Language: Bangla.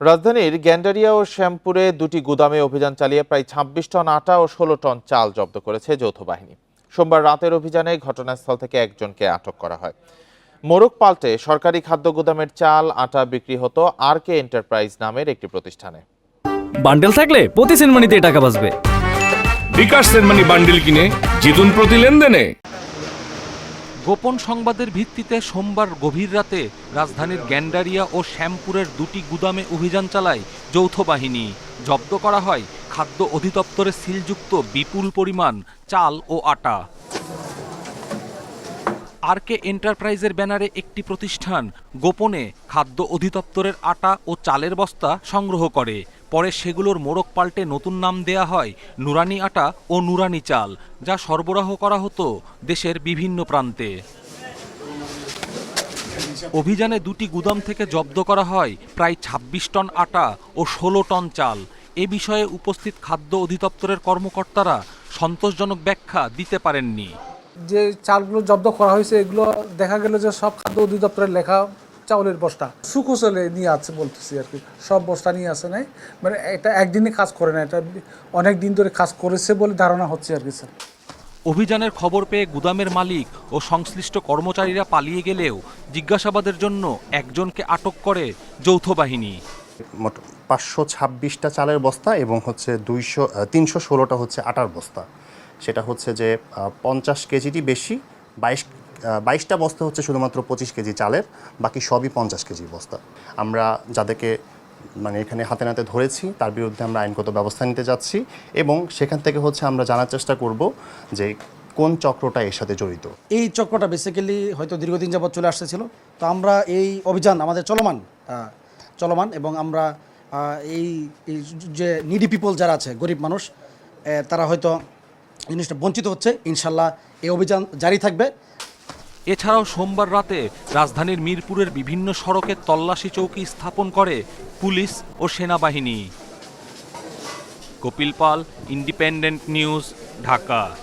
রাজধানীর গ্যান্ডারিয়া ও শ্যামপুরে দুটি গুদামে অভিযান চালিয়ে প্রায় ছাব্বিশ টন আটা ও ষোলো টন চাল জব্দ করেছে যৌথ বাহিনী। সোমবার রাতের অভিযানে ঘটনাস্থল থেকে একজনকে আটক করা হয়। মোরগ পাল্টে সরকারি খাদ্য গুদামের চাল আটা বিক্রি হতো আর কে এন্টারপ্রাইজ নামের একটি প্রতিষ্ঠানে। বান্ডেল থাকলে প্রতি সেনমানিতে টাকা বাঁচবে। বিকাশ সেনমানি বান্ডিল কিনে জিতুন প্রতি লেনদেনে। গোপন সংবাদের ভিত্তিতে সোমবার গভীর রাতে রাজধানীর গ্যান্ডারিয়া ও শ্যামপুরের দুটি গুদামে অভিযান চালায় যৌথ বাহিনী। জব্দ করা হয় খাদ্য অধিদপ্তরে সিলযুক্ত বিপুল পরিমাণ চাল ও আটা। আরকে এন্টারপ্রাইজের ব্যানারে একটি প্রতিষ্ঠান গোপনে খাদ্য অধিদপ্তরের আটা ও চালের বস্তা সংগ্রহ করে। পরে সেগুলোর মোড়ক পাল্টে নতুন নাম দেয়া হয় নুরানি আটা ও নুরানি চাল, যা সরবরাহ করা হতো দেশের বিভিন্ন প্রান্তে। অভিযানে দুটি গুদাম থেকে জব্দ করা হয় প্রায় ২৬ টন আটা ও ষোলো টন চাল। এ বিষয়ে উপস্থিত খাদ্য অধিদপ্তরের কর্মকর্তারা সন্তোষজনক ব্যাখ্যা দিতে পারেননি। যে চালগুলো জব্দ করা হয়েছে, এগুলো দেখা গেল যে সব খাদ্য অধিদপ্তরের লেখা চাউলের বস্তা। সুকুশলে নিয়ে আছে বলতেছি আর কি। সব বস্তা নিয়ে আসে নাই। মানে এটা একদিনে কাজ করে না এটা অনেক দিন ধরে কাজ করেছে বলে ধারণা হচ্ছে আর কি স্যার। অভিযানের খবর পেয়ে গুদামের মালিক ও সংশ্লিষ্ট কর্মচারীরা পালিয়ে গেলেও জিজ্ঞাসাবাদের জন্য একজনকে আটক করে যৌথ বাহিনী। মোট পাঁচশো ছাব্বিশটা চালের বস্তা এবং হচ্ছে দুইশো তিনশো ষোলোটা হচ্ছে আটার বস্তা। সেটা হচ্ছে যে পঞ্চাশ কেজিটি বেশি বাইশ বাইশটা বস্তা হচ্ছে শুধুমাত্র পঁচিশ কেজি চালের, বাকি সবই পঞ্চাশ কেজি বস্তা। আমরা যাদেরকে মানে এখানে হাতে নাতে ধরেছি, তার বিরুদ্ধে আমরা আইনগত ব্যবস্থা নিতে যাচ্ছি এবং সেখান থেকে হচ্ছে আমরা জানার চেষ্টা করব যে কোন চক্রটা এর সাথে জড়িত। এই চক্রটা বেসিক্যালি হয়তো দীর্ঘদিন যাবৎ চলে আসতেছিল। তো আমরা এই অভিযান, আমাদের চলমান চলমান এবং আমরা এই যে নিডি পিপল যারা আছে, গরিব মানুষ তারা হয়তো জিনিসটা বঞ্চিত হচ্ছে। ইনশাল্লাহ এই অভিযান জারি থাকবে। এছাড়াও সোমবার রাতে রাজধানীর মিরপুরের বিভিন্ন সড়কে তল্লাশি চৌকি স্থাপন করে পুলিশ ও সেনাবাহিনী। Kapil Pal, independent news, Dhaka.